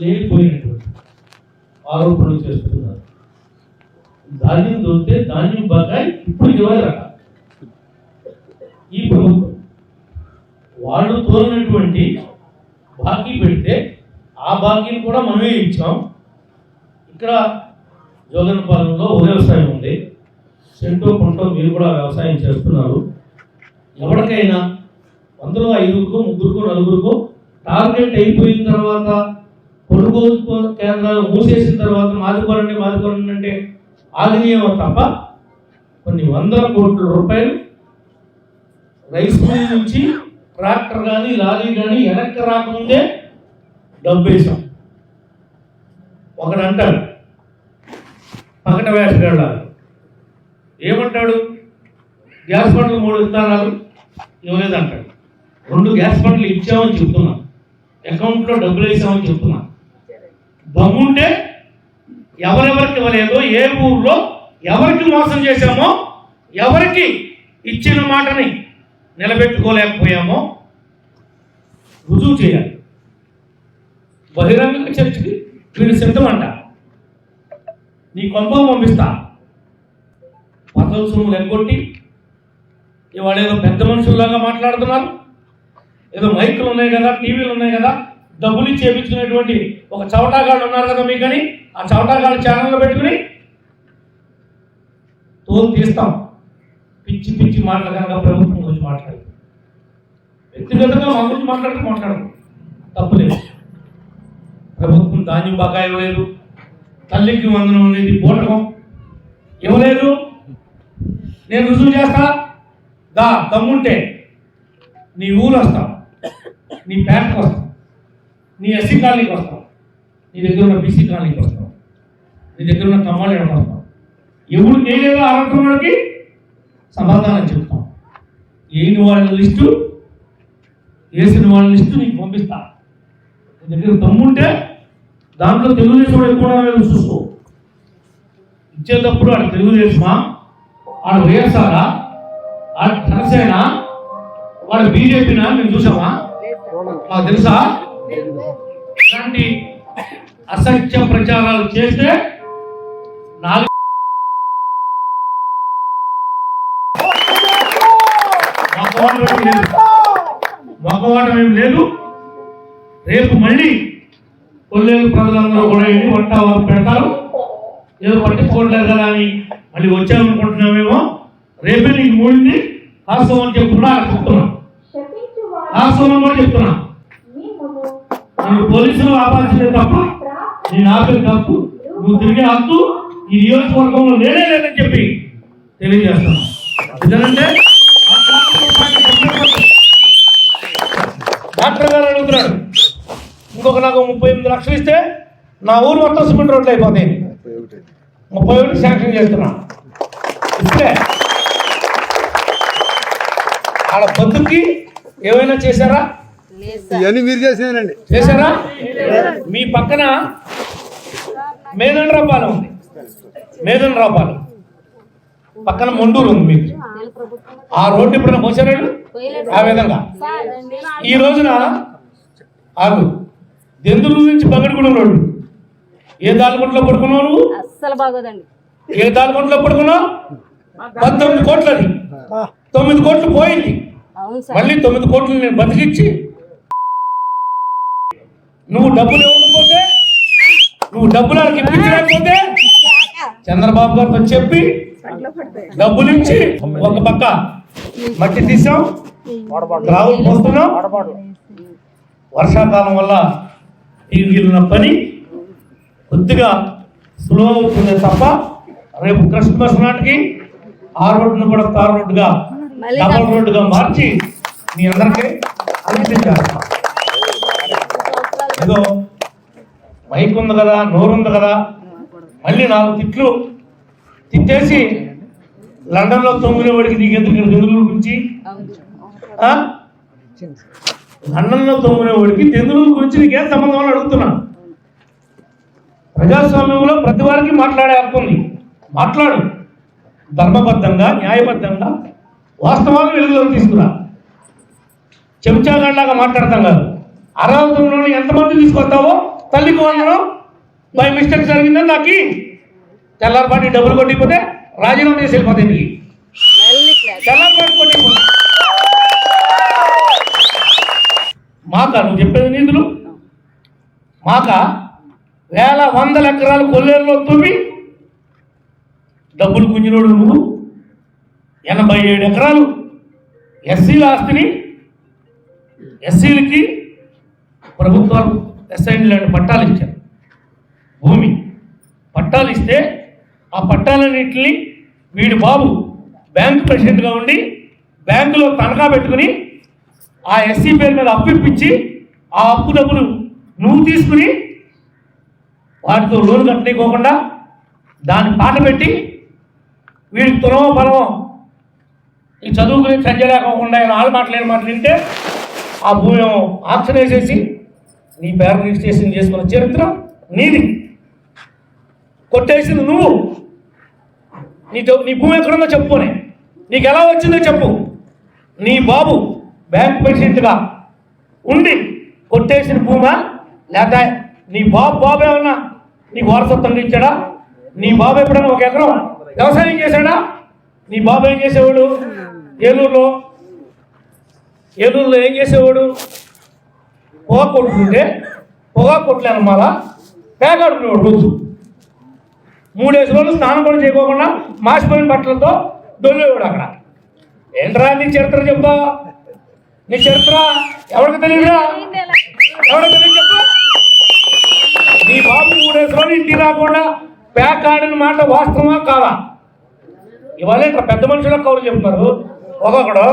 లేనిపోయినటువంటి ఆరోపణలు చేస్తున్నారు. ధాన్యం దొరికితే ధాన్యం బకాయి ఇప్పుడు ఇరవై రకాలు. ఈ ప్రభుత్వం వాళ్ళు తోలినటువంటి బాకీ పెడితే ఆ బాకీని కూడా మనమే ఇచ్చాం. ఇక్కడ జోగనపాలెంలో పాలనలో వ్యవసాయం ఉంది. సెంటో కొంటో మీరు కూడా వ్యవసాయం చేస్తున్నారు. ఎవరికైనా అందరూ ఐదుగురుకో ముగ్గురుకో నలుగురుకో టార్గెట్ అయిపోయిన తర్వాత కొనుగోలు కేంద్రాలు మూసేసిన తర్వాత మాదుకోరండి మాదుకోరండి అంటే ఆగినేమో తప్ప కొన్ని వందల కోట్ల రూపాయలు రైస్ మిల్ నుంచి ట్రాక్టర్ కానీ లారీ కానీ వెనక్కి రాకముందే డబ్బు వేసాం ఒకడు అంటాడు పక్కన వేసుకెళ్ళాలి ఏమంటాడు? గ్యాస్ బండ్లు మూడు విత్తనాలు ఇవ్వలేదంటాడు. రెండు గ్యాస్ బండ్లు ఇచ్చామని చెప్తున్నాం. అకౌంట్లో డబ్బులు వేసామని చెప్తున్నాం. దమ్ముంటే ఎవరెవరికి ఇవ్వలేదో ఏ ఊర్లో ఎవరికి మోసం చేశామో ఎవరికి ఇచ్చిన మాటని నిలబెట్టుకోలేకపోయామో రుజువు చేయాలి. బహిరంగ చర్చికి వీడు సిద్ధమంట. నీ కొంప పంపిస్తా. పదవి సొమ్ములు ఎగ్గొట్టి ఇవాళ ఏదో పెద్ద మనుషుల్లాగా మాట్లాడుతున్నారు. ఏదో మైకులు ఉన్నాయి కదా టీవీలు ఉన్నాయి కదా డబ్బులు చేపించుకునేటువంటి ఒక చవటాగాళ్ళు ఉన్నారు కదా మీకని ఆ చవటాగాళ్ళు ఛానల్లో పెట్టుకుని తోలు తీస్తాం. పిచ్చి పిచ్చి మాటలు కనుక ప్రభుత్వం గురించి మాట్లాడు. వ్యక్తిగతంగా మా గురించి మాట్లాడితే మాట్లాడదు తప్పులేదు ప్రభుత్వం ధాన్యం బకాయి ఇవ్వలేదు తల్లికి వందనం అనేది పూటకం ఇవ్వలేదు. నేను రుజువు చేస్తా. దా దమ్ముంటే నీ ఊరు వస్తాం. నీ పేటకు వస్తాం. నీ ఎస్సీ కాలనీకి వస్తాం. నీ దగ్గర ఉన్న బీసీ కాలనీకి వస్తాం. నీ దగ్గర ఉన్న కమ్మాళ్ళకి వస్తాం. ఎవరు చేయలేదో అర్హత వాళ్ళకి సమాధానం చెప్తాం. ఏని వాళ్ళ లిస్టు వేసిన వాళ్ళ లిస్టు నీకు పంపిస్తా. నీ దగ్గర దమ్ముంటే దాంట్లో తెలుగుదేశం ఎక్కువ చూసుకో. ఇచ్చేటప్పుడు ఆడ తెలుగుదేశమా ఆడ వైఎస్ఆరా ఆడ జనసేన వాడు బీజేపీనా మేము చూసామా తెలుసా? ఇలాంటి అసత్య ప్రచారాలు చేస్తే నాలుగు మగవాటం ఏమీ లేదు. రేపు మళ్ళీ కొల్లేరు ప్రజలందరూ కూడా వెళ్ళి వంట వారు పెడతారు. ఏదో పట్టించుకోవట్లేదు కదా అని మళ్ళీ వచ్చామనుకుంటున్నామేమో. రేపే నీకు మూడింది వాస్తవం అని చెప్తున్నా. చెప్తున్నా వాస్తవం కూడా చెప్తున్నా. నువ్వు పోలీసులు ఆపాల్సిందే తప్ప నేను ఆపే తప్పు నువ్వు తిరిగే హక్కు ఈ నియోజకవర్గంలో లేనే లేదని చెప్పి తెలియజేస్తాను. ఎందుకంటే డాక్టర్ గారు అడుగుతున్నాడు ఇంకొక నాకు ముప్పై ఎనిమిది లక్షలు ఇస్తే నా ఊరు మొత్తం సిమెంట్ రోడ్లు అయిపోతాయి. ముప్పై ఒకటి శాంక్షన్ చేస్తున్నా. ఇస్తే ఆడ బతుకి ఏమైనా చేశారా? ఇవన్నీ మీరు చేసేనండి చేశారా? మీ పక్కన మేదన్ రాపాలెం ఉంది. మేదన్ రాపాలెం. పక్కన మొండూరు ఉంది మీకు. ఆ రోడ్డు ఎప్పుడైనా పోసారా? ఆ విధంగా. ఈ రోజున ఆగు. దెందులు నుంచి పగడిగూడెం రోడ్డు. ఏ దాల్కొండలో పడుకున్నావు నువ్వు అస్సలు బాగోదండి. ఏ దాల్కొండలో పడుకున్నావు? పంతొమ్మిది కోట్లది. తొమ్మిది కోట్లు పోయింది. అవును సార్. మళ్ళీ తొమ్మిది కోట్లు నేను బతికిచ్చి నువ్వు డబ్బులు ఇవ్వకపోతే నువ్వు డబ్బులు వాళ్ళకి ఇప్పించలేకపోతే చంద్రబాబు గారితో చెప్పి డబ్బులు ఇచ్చి ఒక పక్క మట్టి తీసాం గ్రావులు పోస్తున్నాం. వర్షాకాలం వల్ల తీగిలిన పని కొద్దిగా స్లో అవుతుంది తప్ప రేపు క్రిస్మస్ నాటికి ఆ రోడ్డును కూడా తార్ రోడ్డుగా డబల్ రోడ్డుగా మార్చి మీ అందరికీ చేస్తాం ఏదో మైక్ ఉంది కదా నోరు ఉంది కదా. మళ్ళీ నాలుగు తిట్లు తిట్టేసి లండన్లో తొమ్మిది వాడికి నీకెందుకు ఇక్కడ తెలుగు గురించి? లండన్లో తొమ్మిది వాడికి తెలుగు గురించి నీకేం సంబంధం అని అడుగుతున్నాను ప్రజాస్వామ్యంలో ప్రతి వారికి మాట్లాడే హక్కు ఉంది. మాట్లాడు. ధర్మబద్ధంగా న్యాయబద్ధంగా వాస్తవాలను వెలుగులోకి తీసుకురా. చెంచాగాళ్ళలాగా మాట్లాడతాం కాదు. అరావతంలోని ఎంతమంది తీసుకొస్తావో? తల్లికి వందనం. బై మిస్టేక్ జరిగిందని నాకు? తెల్లారిపాటి డబ్బులు కొట్టిపోతే రాజీనామా చేసి వెళ్ళిపోతాయి నీకు. తెల్లారిపాటి కొట్టిపోతే. మాక? నువ్వు చెప్పేది నిధులు మాక? వేల వందల ఎకరాలు కొల్లేరులో తుమ్మి డబ్బులు గుంజినోడు నువ్వు. ఎనభై ఏడు ఎకరాలు ఎస్సీల ఆస్తిని ఎస్సీలకి ప్రభుత్వాలు అసైన్ ల్యాండ్ పట్టాలు ఇచ్చారు. భూమి. పట్టాలు ఇస్తే ఆ పట్టాలన్నింటినీ వీడి బాబు బ్యాంక్ ప్రెసిడెంట్గా ఉండి బ్యాంకులో తనఖా పెట్టుకుని ఆ ఎస్సీ పేరు మీద అప్పు ఇప్పించి ఆ అప్పు డబ్బులు నువ్వు తీసుకుని వాటితో లోన్ కట్టనీకోకుండా దాన్ని పాట పెట్టి వీడికి తులవ బలవం ఈ చదువుకుని సంజ ఆయన ఆలు మాట్లాడిన మాట వింటే ఆ భూమి ఆప్షన్ వేసేసి నీ పేరు రిజిస్ట్రేషన్ చేసుకున్న చరిత్ర నీది. కొట్టేసింది నువ్వు. నీ నీ భూమి ఎక్కడుందో చెప్పుకోనే నీకు ఎలా వచ్చిందో చెప్పు. నీ బాబు బ్యాంక్ ప్రెసిడెంట్గా ఉండి కొట్టేసిన భూమా? లేక నీ బాబు బాబు ఏమన్నా నీకు వారసత్వం ఇచ్చాడా? నీ బాబు ఎప్పుడైనా ఒక ఎకరం వ్యవసాయం చేశాడా? నీ బాబు ఏం చేసేవాడు? ఏలూరులో. ఏలూరులో ఏం చేసేవాడు? పొగ కొట్టుకుంటే పొగ కొట్టలేను మళ్ళా పేకాడుకునేవాడు రోజు మూడేసి రోజులు స్నానం కూడా చేయకోకుండా మాసిపోయిన బట్టలతో దొల్లేవాడు అక్కడ. ఏంట్రా నీ చరిత్ర చెప్పా నీ చరిత్ర ఎవరికి తెలియదురా? ఎవరికి తెలియదు చెప్పు. నీ బాబు మూడేసి రోజులు ఇంటికి రాకుండా పేకాడిన మాట వాస్తవమా కాదా? ఇవాళ ఇక్కడ పెద్ద మనుషులకు కౌలు చెప్తున్నారు. ఒక్కొక్కడు